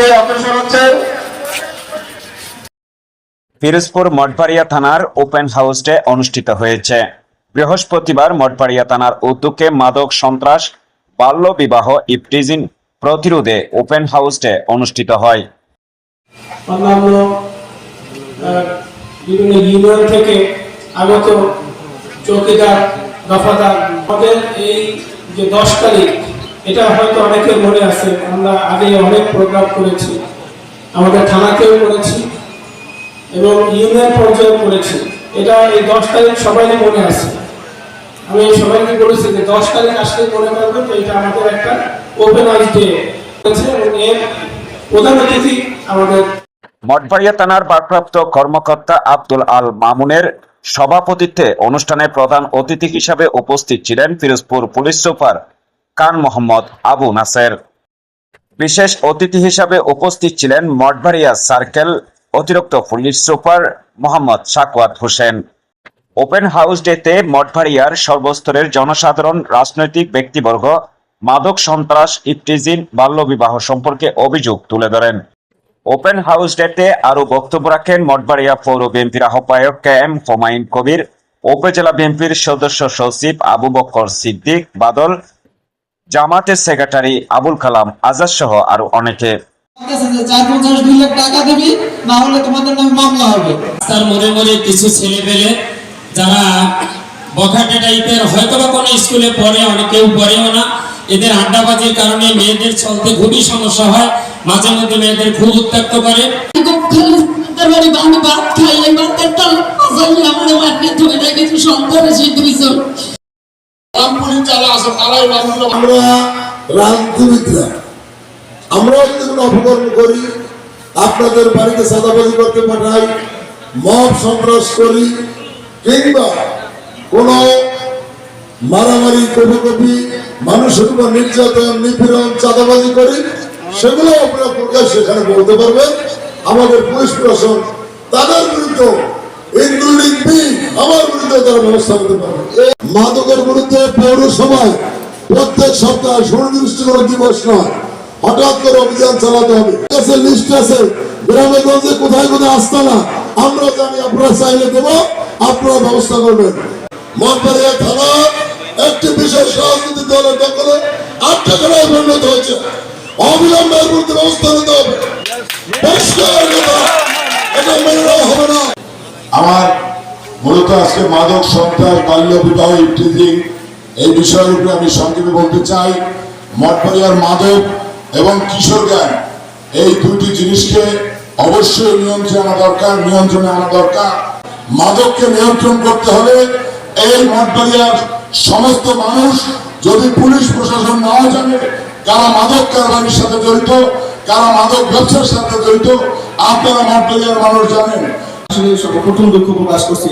দিকে অগ্রসর হচ্ছে পিরোজপুর মঠবাড়িয়া থানার ওপেন হাউসে অনুষ্ঠিত হয়েছে। বৃহস্পতিবার মঠবাড়িয়া থানার উদ্যোগে মাদক সন্ত্রাস বাল্য বিবাহ ইফটিজিন প্রতিরোধে ওপেন হাউসে অনুষ্ঠিত হয়। অন্যান্য বিভিন্ন ইউনিয়ন থেকে আগত চৌকিদার দফাদার আমাদের এই যে দশ তারিখ এটা হয়তো অনেকের মনে আছে, আমরা আগে অনেক প্রোগ্রাম করেছি, আমাদের থানাতেও করেছি এবং ইউনিয়ন পর্যায়েও করেছি। এটা এই দশ তারিখ সবারই মনে আছে। আমি সবাইকে বলেছি যে দশ তারিখ আসলে মনে রাখবেন যে এটা আমাদের একটা ওপেন আইস ডে এবং এর প্রধান অতিথি আমাদের মঠবাড়িয়া থানার ভারপ্রাপ্ত কর্মকর্তা আব্দুল আল মামুনের সভাপতিত্বে অনুষ্ঠানে প্রধান অতিথি হিসাবে উপস্থিত ছিলেন ফিরোজপুর পুলিশ সুপার কান মোহাম্মদ আবু নাসের। বিশেষ অতিথি হিসাবে উপস্থিত ছিলেন মঠবাড়িয়া সার্কেল অতিরিক্ত police super Mohammad Sakwat Hossain. Open house ডেতে মঠবাড়িয়ার সর্বস্তরের জনসাধারণ, রাজনৈতিক ব্যক্তিবর্গ, মাদক সন্ত্রাস ইফটিজিন বাল্যবিবাহ সম্পর্কে অভিযোগ তুলে ধরেন। ওপেন হাউস ডেতে আরও বক্তব্য রাখেন মঠবাড়িয়া পৌর বিএনপির আহ্বায়ক কে এম হুমায়ুন কবির, উপজেলা বিএনপির সদস্য সচিব আবু বক্কর সিদ্দিক বাদল জামাতের সেক্রেটারি আবুল কালাম আজাদ সহ আরও অনেকে। বলতেছে যে চার পঞ্চাশ দুই লাখ টাকা দিবি না হলে তোমাদের নামে মামলা হবে রাস্তার মোড়ে মোড়ে কিছু ছেলে যারা বখাটে টাইপের হয়তো বা কোনো স্কুলে পড়ে অনেকেও পড়েও না। এদের আড্ডাবাজির কারণে মেয়েদের চলতে খুবই সমস্যা হয়। মাঝে মধ্যে মেয়েদের খুব উত্ত্যক্ত করে। আমি ভাত খাই এই ভাতের তাল আমার মাঠে ধরে রেখেছি সন্তানের দুইজন। রামপুরি যারা আছে তারাই আমরা রাজনীতিবিদরা আমরাও যদি কোনো অপকর্ম করি, আপনাদের বাড়িতে সাদাবাজি করতে পাঠাই, মব সন্ত্রাস করি, কিংবা কোনো মারামারি কপি কপি মানুষের উপর নির্যাতন, নিপীড়ন, চাঁদাবাজি করি, সেগুলো আপনারা প্রকাশ সেখানে বলতে পারবেন। আমাদের পুলিশ প্রশাসন তাদের বিরুদ্ধে ইনক্লুডিং মি আমার মাদকের বিরুদ্ধে পৌরসভায় প্রত্যেক সপ্তাহে সুনির্দিষ্ট কোনো দিবস নয়। হঠাৎ করে অভিযান চালাতে হবে। কাছে লিস্ট আছে গ্রামে গঞ্জে কোথায় কোথায় আস্তানা, আমরা জানি, আপনারা চাইলে দেব, আপনারা ব্যবস্থা করবেন। মনপাড়িয়া থানা, একটি বিশেষ রাজনৈতিক দলের দখলে আটটা জেলায় পরিণত হয়েছে। অবিলম্বে বিরুদ্ধে ব্যবস্থা নিতে হবে। পরিষ্কার আজকে মাদক সন্ত্রাস, বাল্য বিবাহ, ইত্যাদি, এই বিষয়ের উপরে আমি সংক্ষেপে বলতে চাই, মঠবাড়িয়ার মাদক এবং কিশোর জ্ঞান এই দুটি জিনিসকে অবশ্যই নিয়ন্ত্রণে আনা দরকার, নিয়ন্ত্রণে আনা দরকার। মাদককে নিয়ন্ত্রণ করতে হলে এই মঠবাড়িয়ার সমস্ত মানুষ, যদি পুলিশ প্রশাসন নাও জানে কারা মাদক কারবারির সাথে জড়িত, কারা মাদক ব্যবসার সাথে জড়িত, আপনারা মঠবাড়িয়ার মানুষ জানেন। সর্বপ্রথম দুঃখ প্রকাশ করছি।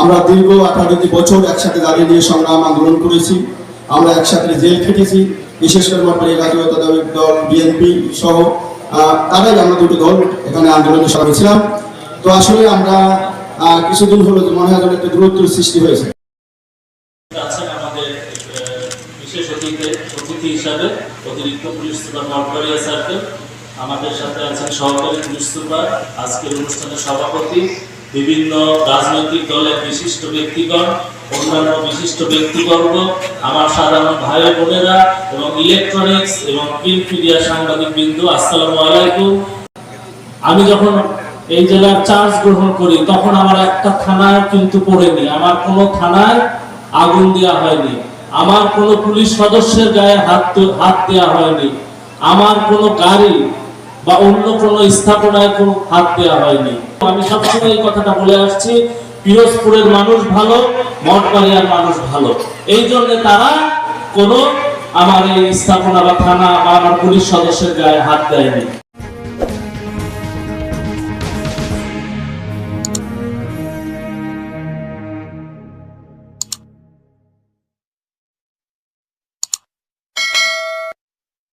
আমরা দীর্ঘ আঠারোটি বছর একসাথে দাঁড়িয়ে নিয়ে সংগ্রাম, আন্দোলন করেছি। আমরা একসাথে জেল খেটেছি। বিশেষ করে মঠবাড়ি জাতীয়তাবাদী দল বিএনপি সহ তারাই আমরা দুটো দল এখানে আন্দোলনে সামিল ছিলাম। তো আসলে আমরা কিছুদিন হলো মনে হয় একটা দূরত্বের সৃষ্টি হয়েছে। আমাদের সাথে আছেন সহকারী পুলিশ সুপার, আজকের অনুষ্ঠানের সভাপতি বিভিন্ন রাজনৈতিক দলের বিশিষ্ট ব্যক্তিগণ, অন্যান্য বিশিষ্ট ব্যক্তিবর্গ, আমার সাধারণ ভাই বোনেরা এবং ইলেকট্রনিক্স এবং প্রিন্ট মিডিয়া সাংবাদিক বিন্দু আসসালামু আলাইকুম। আমি যখন এই জেলার চার্জ গ্রহণ করি, তখন আমার একটা থানায় কিন্তু পড়েনি আমার কোনো থানায় আগুন দেওয়া হয়নি। আমার কোনো পুলিশ সদস্যের গায়ে হাত হাত দেওয়া হয়নি। আমার কোনো গাড়ি বা অন্য কোনো স্থাপনায় কোনো হাত দেওয়া হয়নি। আমি সবসময় এই কথাটা বলে আসছি, পিরোজপুরের মানুষ ভালো, মঠবাড়িয়ার মানুষ ভালো। এই জন্য তারা কোনো আমার এই স্থাপনা বা থানা বা আমার পুলিশ সদস্যের গায়ে হাত দেয়নি।